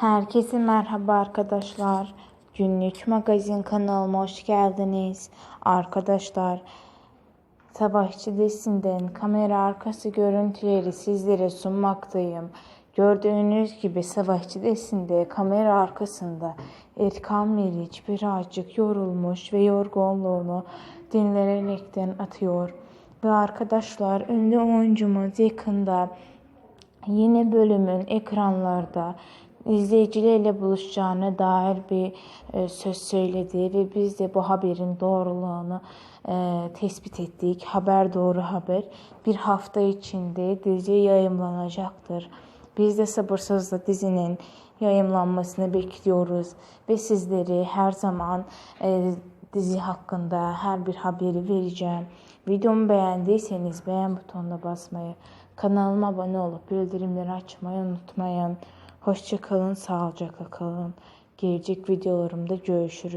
Herkese merhaba arkadaşlar. Günlük magazin kanalıma hoş geldiniz. Arkadaşlar Savaşçı dizisinden kamera arkası görüntüleri sizlere sunmaktayım. Gördüğünüz gibi Savaşçı dizisinde kamera arkasında Erkan Meriç birazcık yorulmuş ve yorgunluğunu dinlenerekten atıyor. Ve arkadaşlar ünlü oyuncumuz yakında yeni bölümün ekranlarda izleyicilerle buluşacağına dair bir e, söz söyledi ve biz de bu haberin doğruluğunu e, tespit ettik. Haber doğru haber. Bir hafta içinde dizi yayımlanacaktır. Biz de sabırsızla dizinin yayımlanmasını bekliyoruz ve sizleri her zaman e, dizi hakkında her bir haberi vereceğim. Videomu beğendiyseniz beğen butonuna basmayı, kanalıma abone olup bildirimleri açmayı unutmayın. Hoşça kalın, sağlıcakla kalın. Gelecek videolarımda görüşürüz.